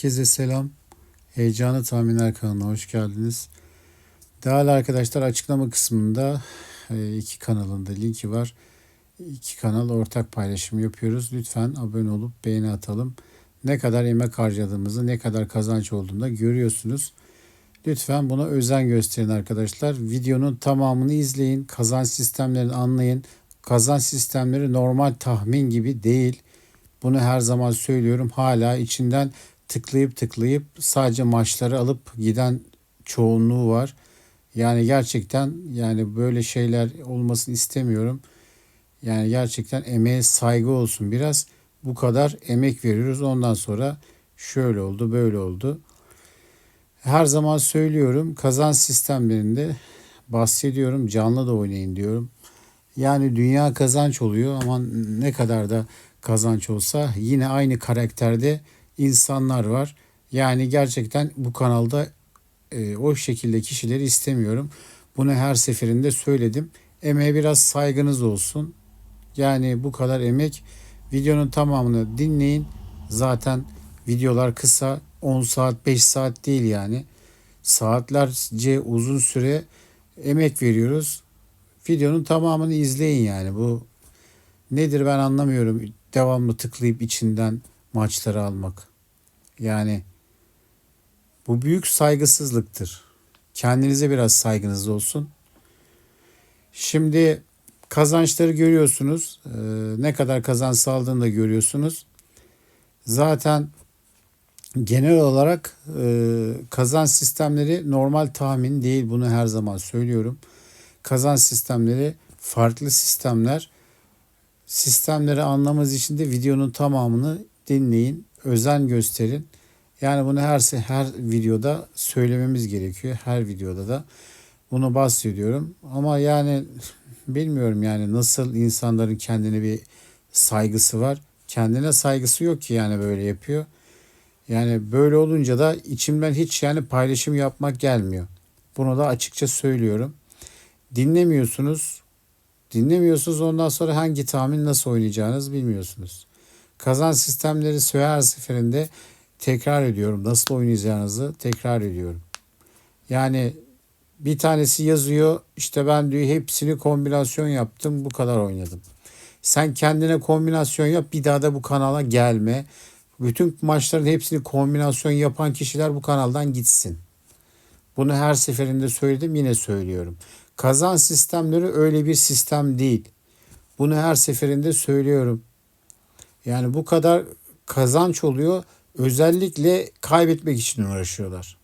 Herkese selam. Heyecanlı Tahminler kanalına hoş geldiniz. Değerli arkadaşlar açıklama kısmında e, iki kanalında linki var. İki kanal ortak paylaşım yapıyoruz. Lütfen abone olup beğeni atalım. Ne kadar emek harcadığımızı, ne kadar kazanç olduğunu da görüyorsunuz. Lütfen buna özen gösterin arkadaşlar. Videonun tamamını izleyin. Kazanç sistemlerini anlayın. Kazanç sistemleri normal tahmin gibi değil. Bunu her zaman söylüyorum. Hala içinden tıklayıp tıklayıp sadece maçları alıp giden çoğunluğu var. Yani gerçekten yani böyle şeyler olmasını istemiyorum. Yani gerçekten emeğe saygı olsun biraz. Bu kadar emek veriyoruz. Ondan sonra şöyle oldu, böyle oldu. Her zaman söylüyorum kazanç sistemlerinde bahsediyorum. Canlı da oynayın diyorum. Yani dünya kazanç oluyor ama ne kadar da kazanç olsa yine aynı karakterde insanlar var. Yani gerçekten bu kanalda e, o şekilde kişileri istemiyorum. Bunu her seferinde söyledim. Emeğe biraz saygınız olsun. Yani bu kadar emek videonun tamamını dinleyin. Zaten videolar kısa 10 saat 5 saat değil yani. Saatlerce uzun süre emek veriyoruz. Videonun tamamını izleyin yani. Bu nedir ben anlamıyorum. Devamlı tıklayıp içinden maçları almak. Yani bu büyük saygısızlıktır. Kendinize biraz saygınız olsun. Şimdi kazançları görüyorsunuz. Ee, ne kadar kazanç sağladığını da görüyorsunuz. Zaten genel olarak e, kazanç sistemleri normal tahmin değil. Bunu her zaman söylüyorum. Kazanç sistemleri farklı sistemler. Sistemleri anlamanız için de videonun tamamını dinleyin, özen gösterin. Yani bunu her her videoda söylememiz gerekiyor. Her videoda da bunu bahsediyorum. Ama yani bilmiyorum yani nasıl insanların kendine bir saygısı var. Kendine saygısı yok ki yani böyle yapıyor. Yani böyle olunca da içimden hiç yani paylaşım yapmak gelmiyor. Bunu da açıkça söylüyorum. Dinlemiyorsunuz. Dinlemiyorsunuz ondan sonra hangi tahmin nasıl oynayacağınız bilmiyorsunuz. Kazan sistemleri her seferinde tekrar ediyorum. Nasıl oynayacağınızı tekrar ediyorum. Yani bir tanesi yazıyor işte ben diyor hepsini kombinasyon yaptım bu kadar oynadım. Sen kendine kombinasyon yap bir daha da bu kanala gelme. Bütün maçların hepsini kombinasyon yapan kişiler bu kanaldan gitsin. Bunu her seferinde söyledim yine söylüyorum. Kazan sistemleri öyle bir sistem değil. Bunu her seferinde söylüyorum. Yani bu kadar kazanç oluyor. Özellikle kaybetmek için uğraşıyorlar.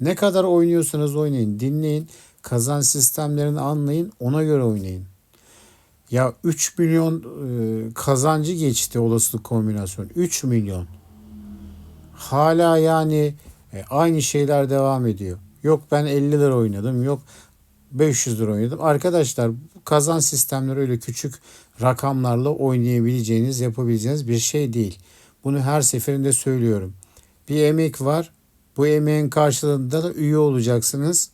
Ne kadar oynuyorsanız oynayın, dinleyin. Kazanç sistemlerini anlayın, ona göre oynayın. Ya 3 milyon e, kazancı geçti olasılık kombinasyon. 3 milyon. Hala yani e, aynı şeyler devam ediyor. Yok ben 50 lira oynadım. Yok 500 lira oynadım. Arkadaşlar kazan sistemleri öyle küçük rakamlarla oynayabileceğiniz, yapabileceğiniz bir şey değil. Bunu her seferinde söylüyorum. Bir emek var. Bu emeğin karşılığında da üye olacaksınız.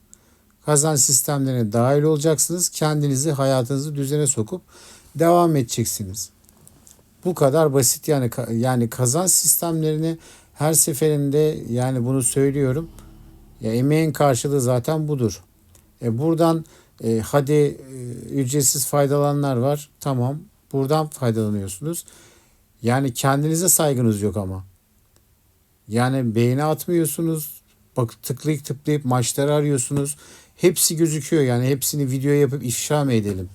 Kazan sistemlerine dahil olacaksınız. Kendinizi, hayatınızı düzene sokup devam edeceksiniz. Bu kadar basit yani yani kazan sistemlerini her seferinde yani bunu söylüyorum. Ya emeğin karşılığı zaten budur. E buradan e, hadi e, ücretsiz faydalananlar var. Tamam. Buradan faydalanıyorsunuz. Yani kendinize saygınız yok ama. Yani beğeni atmıyorsunuz. Bak tıklayıp tıklayıp maçları arıyorsunuz. Hepsi gözüküyor yani hepsini video yapıp ifşa mı edelim?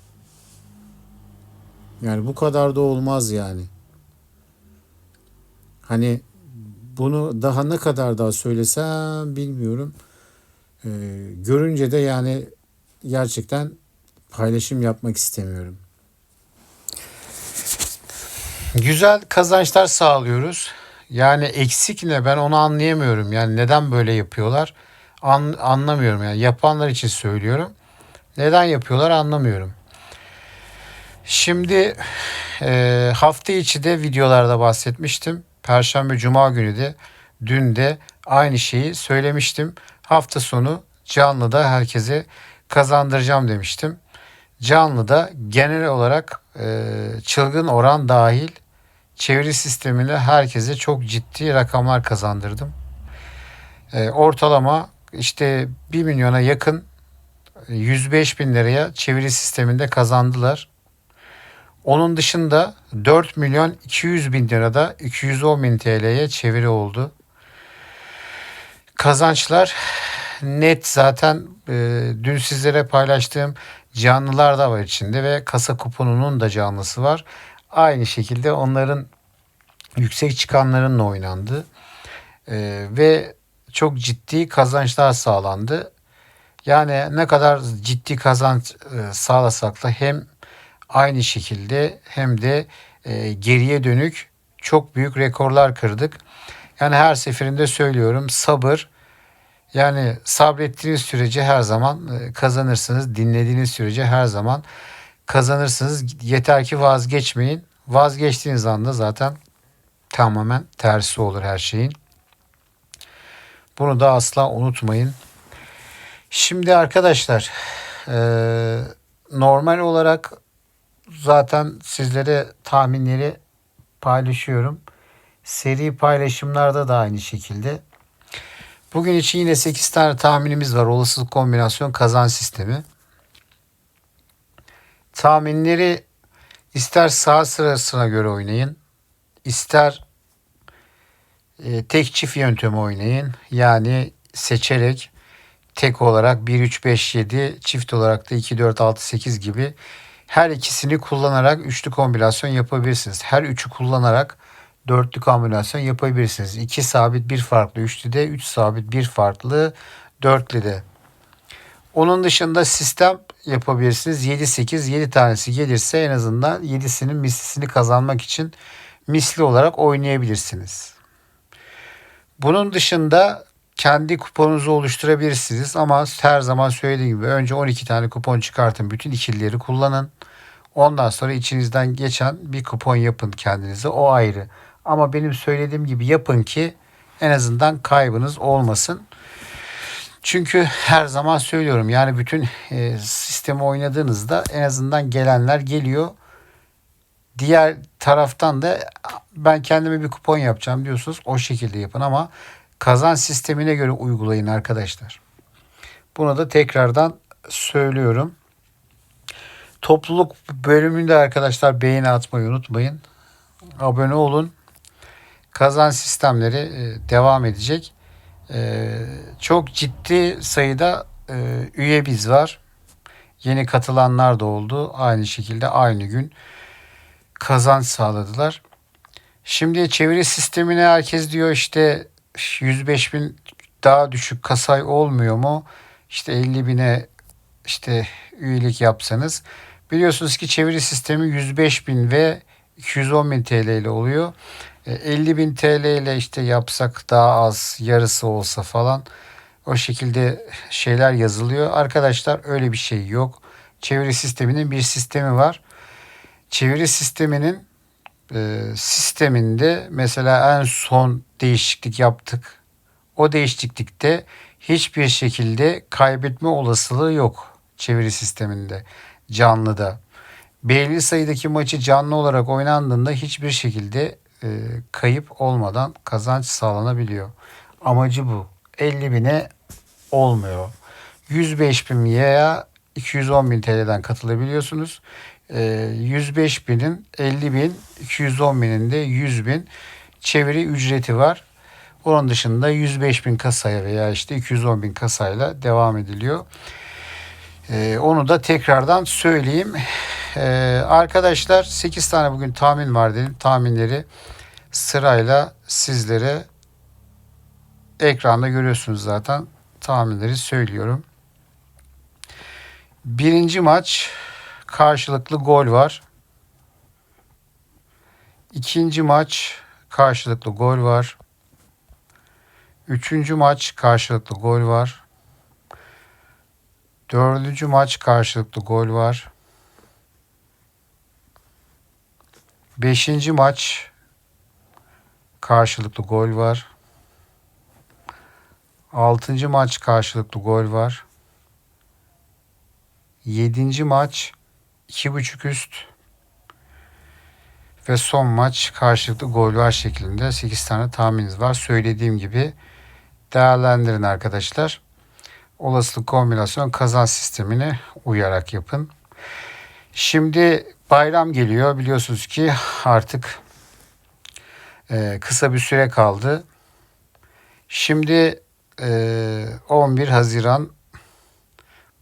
Yani bu kadar da olmaz yani. Hani bunu daha ne kadar daha söylesem bilmiyorum. Ee, görünce de yani gerçekten paylaşım yapmak istemiyorum. Güzel kazançlar sağlıyoruz. Yani eksik ne ben onu anlayamıyorum. Yani neden böyle yapıyorlar? An, anlamıyorum yani. Yapanlar için söylüyorum. Neden yapıyorlar anlamıyorum. Şimdi e, hafta içi de videolarda bahsetmiştim. Perşembe Cuma günü de dün de aynı şeyi söylemiştim. Hafta sonu canlıda herkese kazandıracağım demiştim. Canlıda genel olarak e, çılgın oran dahil çeviri sistemiyle herkese çok ciddi rakamlar kazandırdım. E, ortalama işte 1 milyona yakın 105 bin liraya çeviri sisteminde kazandılar. Onun dışında 4 milyon 200 bin lirada 210 bin TL'ye çeviri oldu. Kazançlar net zaten e, dün sizlere paylaştığım canlılar da var içinde ve kasa kuponunun da canlısı var. Aynı şekilde onların yüksek çıkanlarınla oynandı. E, ve çok ciddi kazançlar sağlandı. Yani ne kadar ciddi kazanç e, sağlasak da hem aynı şekilde hem de e, geriye dönük çok büyük rekorlar kırdık. Yani her seferinde söylüyorum sabır. Yani sabrettiğiniz sürece her zaman e, kazanırsınız. Dinlediğiniz sürece her zaman kazanırsınız. Yeter ki vazgeçmeyin. Vazgeçtiğiniz anda zaten tamamen tersi olur her şeyin. Bunu da asla unutmayın. Şimdi arkadaşlar e, normal olarak zaten sizlere tahminleri paylaşıyorum. Seri paylaşımlarda da aynı şekilde. Bugün için yine 8 tane tahminimiz var. Olasılık kombinasyon kazan sistemi. Tahminleri ister sağ sırasına göre oynayın. ister e, tek çift yöntemi oynayın. Yani seçerek tek olarak 1 3 5 7 çift olarak da 2 4 6 8 gibi her ikisini kullanarak üçlü kombinasyon yapabilirsiniz. Her üçü kullanarak dörtlü kombinasyon yapabilirsiniz. 2 sabit bir farklı üçlü de 3 sabit bir farklı dörtlü de. Onun dışında sistem yapabilirsiniz. 7-8 7 tanesi gelirse en azından 7'sinin mislisini kazanmak için misli olarak oynayabilirsiniz. Bunun dışında kendi kuponunuzu oluşturabilirsiniz ama her zaman söylediğim gibi önce 12 tane kupon çıkartın. Bütün ikilileri kullanın. Ondan sonra içinizden geçen bir kupon yapın kendinize. O ayrı. Ama benim söylediğim gibi yapın ki en azından kaybınız olmasın. Çünkü her zaman söylüyorum yani bütün e, sistemi oynadığınızda en azından gelenler geliyor. Diğer taraftan da ben kendime bir kupon yapacağım diyorsunuz. O şekilde yapın ama kazan sistemine göre uygulayın arkadaşlar. Bunu da tekrardan söylüyorum. Topluluk bölümünde arkadaşlar beğeni atmayı unutmayın. Abone olun. Kazan sistemleri e, devam edecek. E, çok ciddi sayıda e, üye biz var. Yeni katılanlar da oldu. Aynı şekilde aynı gün kazanç sağladılar. Şimdi çeviri sistemine herkes diyor işte 105 bin daha düşük kasay olmuyor mu? İşte 50 bine işte üyelik yapsanız. Biliyorsunuz ki çeviri sistemi 105 bin ve 210 bin TL ile oluyor. 50 e, bin TL ile işte yapsak daha az yarısı olsa falan o şekilde şeyler yazılıyor. Arkadaşlar öyle bir şey yok. Çeviri sisteminin bir sistemi var. Çeviri sisteminin e, sisteminde mesela en son değişiklik yaptık. O değişiklikte hiçbir şekilde kaybetme olasılığı yok çeviri sisteminde canlıda. Belli sayıdaki maçı canlı olarak oynandığında hiçbir şekilde e, kayıp olmadan kazanç sağlanabiliyor. Amacı bu. 50 bine olmuyor. 105 bin veya 210 bin TL'den katılabiliyorsunuz. 105 ee, binin 50 bin, 210 binin de 100 bin çeviri ücreti var. Onun dışında 105 bin kasaya veya işte 210 bin kasayla devam ediliyor. Ee, onu da tekrardan söyleyeyim. Ee, arkadaşlar 8 tane bugün tahmin var dedim. Tahminleri sırayla sizlere ekranda görüyorsunuz zaten. Tahminleri söylüyorum. Birinci maç karşılıklı gol var. İkinci maç karşılıklı gol var. Üçüncü maç karşılıklı gol var. Dördüncü maç karşılıklı gol var. Beşinci maç karşılıklı gol var. Altıncı maç karşılıklı gol var. Yedinci maç 2.5 üst ve son maç karşılıklı gol var şeklinde 8 tane tahmininiz var. Söylediğim gibi değerlendirin arkadaşlar. Olasılık kombinasyon kazanç sistemine uyarak yapın. Şimdi bayram geliyor. Biliyorsunuz ki artık e, kısa bir süre kaldı. Şimdi e, 11 Haziran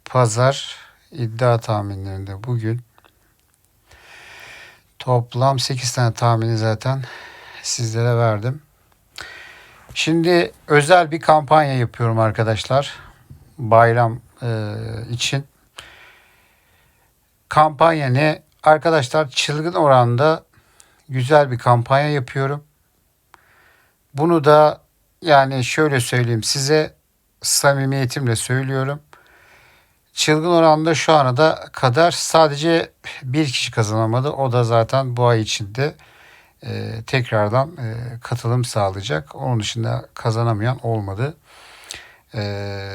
Pazar iddia tahminlerinde bugün toplam 8 tane tahmini zaten sizlere verdim. Şimdi özel bir kampanya yapıyorum arkadaşlar. Bayram e, için. Kampanya ne? Arkadaşlar çılgın oranda güzel bir kampanya yapıyorum. Bunu da yani şöyle söyleyeyim size samimiyetimle söylüyorum. Çılgın oranda şu ana da kadar sadece bir kişi kazanamadı. O da zaten bu ay içinde e, tekrardan e, katılım sağlayacak. Onun dışında kazanamayan olmadı. E,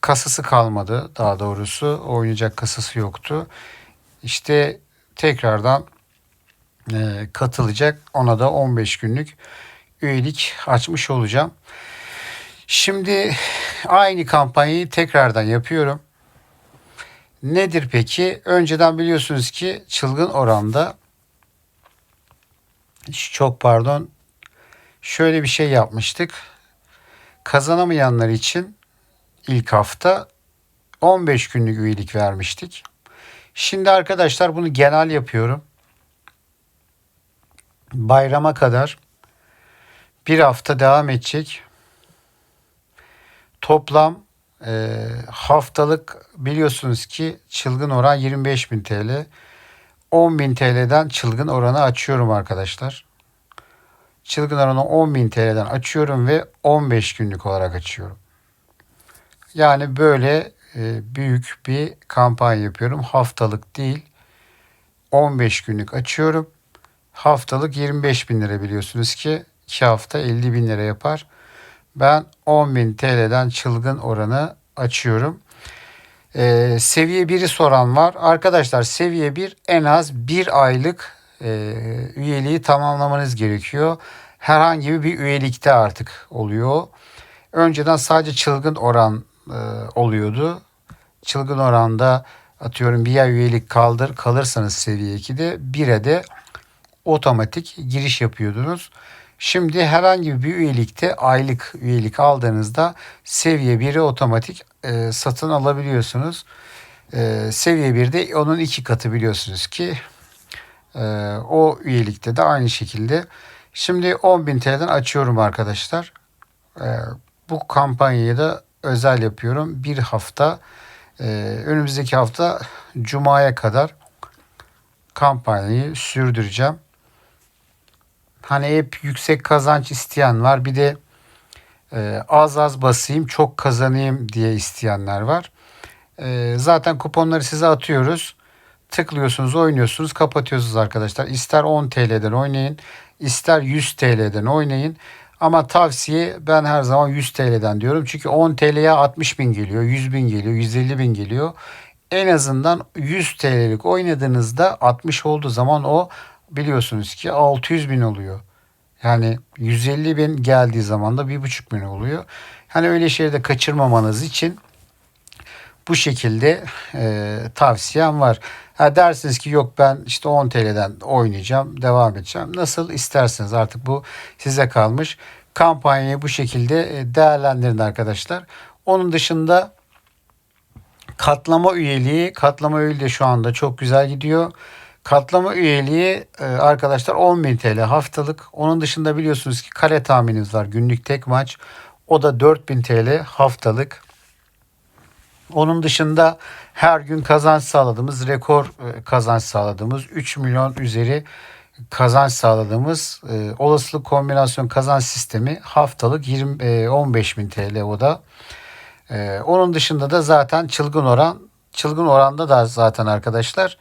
kasası kalmadı daha doğrusu. Oynayacak kasası yoktu. İşte tekrardan e, katılacak. Ona da 15 günlük üyelik açmış olacağım. Şimdi aynı kampanyayı tekrardan yapıyorum. Nedir peki? Önceden biliyorsunuz ki çılgın oranda çok pardon şöyle bir şey yapmıştık. Kazanamayanlar için ilk hafta 15 günlük üyelik vermiştik. Şimdi arkadaşlar bunu genel yapıyorum. Bayrama kadar bir hafta devam edecek. Toplam e, haftalık biliyorsunuz ki çılgın oran 25 bin TL. 10 bin TL'den çılgın oranı açıyorum arkadaşlar. Çılgın oranı 10 bin TL'den açıyorum ve 15 günlük olarak açıyorum. Yani böyle büyük bir kampanya yapıyorum. Haftalık değil 15 günlük açıyorum. Haftalık 25 bin lira biliyorsunuz ki 2 hafta 50 bin lira yapar. Ben 10 bin TL'den çılgın oranı açıyorum. Ee, seviye 1'i soran var. Arkadaşlar seviye 1 en az 1 aylık e, üyeliği tamamlamanız gerekiyor. Herhangi bir üyelikte artık oluyor. Önceden sadece çılgın oran e, oluyordu. Çılgın oranda atıyorum bir ay üyelik kaldır kalırsanız seviye 2'de 1'e de otomatik giriş yapıyordunuz. Şimdi herhangi bir üyelikte aylık üyelik aldığınızda seviye 1'i otomatik e, satın alabiliyorsunuz. E, seviye 1'de onun iki katı biliyorsunuz ki e, o üyelikte de aynı şekilde. Şimdi 10.000 TL'den açıyorum arkadaşlar. E, bu kampanyayı da özel yapıyorum. Bir hafta e, önümüzdeki hafta Cuma'ya kadar kampanyayı sürdüreceğim. Hani hep yüksek kazanç isteyen var. Bir de e, az az basayım çok kazanayım diye isteyenler var. E, zaten kuponları size atıyoruz. Tıklıyorsunuz, oynuyorsunuz, kapatıyorsunuz arkadaşlar. İster 10 TL'den oynayın, ister 100 TL'den oynayın. Ama tavsiye ben her zaman 100 TL'den diyorum. Çünkü 10 TL'ye 60 bin geliyor, 100 bin geliyor, 150 bin geliyor. En azından 100 TL'lik oynadığınızda 60 olduğu zaman o biliyorsunuz ki 600 bin oluyor. Yani 150 bin geldiği zaman da 1,5 bin oluyor. Hani öyle şeyleri kaçırmamanız için bu şekilde e, tavsiyem var. Ha dersiniz ki yok ben işte 10 TL'den oynayacağım, devam edeceğim. Nasıl isterseniz artık bu size kalmış. Kampanyayı bu şekilde e, değerlendirin arkadaşlar. Onun dışında katlama üyeliği, katlama üyeliği de şu anda çok güzel gidiyor. Katlama üyeliği e, arkadaşlar 10.000 TL haftalık. Onun dışında biliyorsunuz ki kare tahminimiz var. Günlük tek maç. O da 4000 TL haftalık. Onun dışında her gün kazanç sağladığımız, rekor e, kazanç sağladığımız 3 milyon üzeri kazanç sağladığımız e, olasılık kombinasyon kazanç sistemi haftalık 20 e, 15 bin TL o da. E, onun dışında da zaten çılgın oran çılgın oranda da zaten arkadaşlar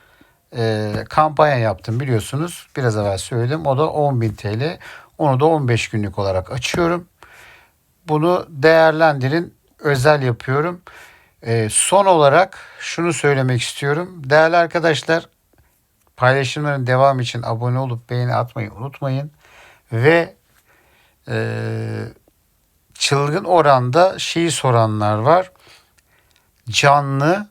e, kampanya yaptım biliyorsunuz. Biraz evvel söyledim. O da 10.000 TL. Onu da 15 günlük olarak açıyorum. Bunu değerlendirin. Özel yapıyorum. E, son olarak şunu söylemek istiyorum. Değerli arkadaşlar paylaşımların devam için abone olup beğeni atmayı unutmayın. Ve e, çılgın oranda şeyi soranlar var. Canlı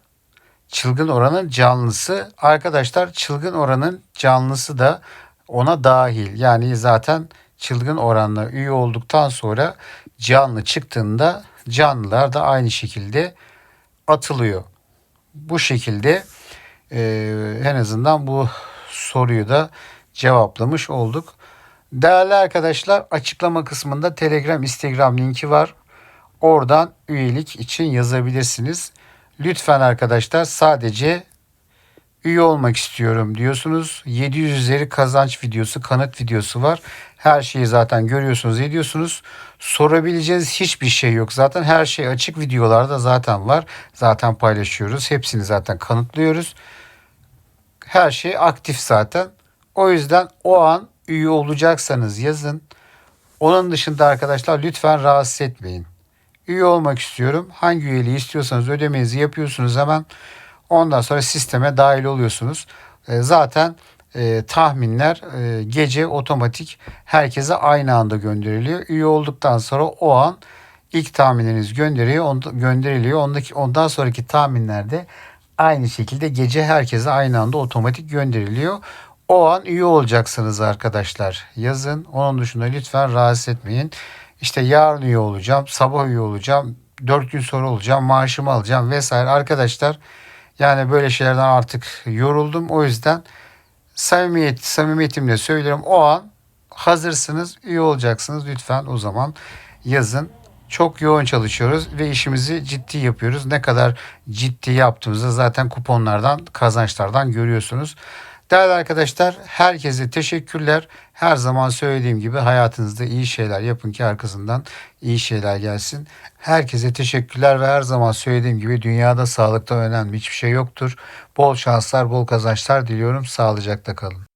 çılgın oranın canlısı. Arkadaşlar çılgın oranın canlısı da ona dahil. Yani zaten çılgın oranla üye olduktan sonra canlı çıktığında canlılar da aynı şekilde atılıyor. Bu şekilde e, en azından bu soruyu da cevaplamış olduk. Değerli arkadaşlar açıklama kısmında Telegram, Instagram linki var. Oradan üyelik için yazabilirsiniz. Lütfen arkadaşlar sadece üye olmak istiyorum diyorsunuz. 700 üzeri kazanç videosu, kanıt videosu var. Her şeyi zaten görüyorsunuz, ediyorsunuz. Sorabileceğiniz hiçbir şey yok. Zaten her şey açık videolarda zaten var. Zaten paylaşıyoruz. Hepsini zaten kanıtlıyoruz. Her şey aktif zaten. O yüzden o an üye olacaksanız yazın. Onun dışında arkadaşlar lütfen rahatsız etmeyin. Üye olmak istiyorum. Hangi üyeliği istiyorsanız ödemenizi yapıyorsunuz hemen. Ondan sonra sisteme dahil oluyorsunuz. E, zaten e, tahminler e, gece otomatik herkese aynı anda gönderiliyor. Üye olduktan sonra o an ilk tahminleriniz gönderiyor, onda, gönderiliyor. Ondaki ondan sonraki tahminlerde aynı şekilde gece herkese aynı anda otomatik gönderiliyor. O an üye olacaksınız arkadaşlar. Yazın. Onun dışında lütfen rahatsız etmeyin. İşte yarın üye olacağım, sabah üye olacağım, 4 gün sonra olacağım, maaşımı alacağım vesaire. Arkadaşlar yani böyle şeylerden artık yoruldum. O yüzden samimiyet, samimiyetimle söylüyorum. O an hazırsınız, üye olacaksınız. Lütfen o zaman yazın. Çok yoğun çalışıyoruz ve işimizi ciddi yapıyoruz. Ne kadar ciddi yaptığımızı zaten kuponlardan, kazançlardan görüyorsunuz. Değerli arkadaşlar herkese teşekkürler. Her zaman söylediğim gibi hayatınızda iyi şeyler yapın ki arkasından iyi şeyler gelsin. Herkese teşekkürler ve her zaman söylediğim gibi dünyada sağlıktan önemli hiçbir şey yoktur. Bol şanslar, bol kazançlar diliyorum. Sağlıcakla kalın.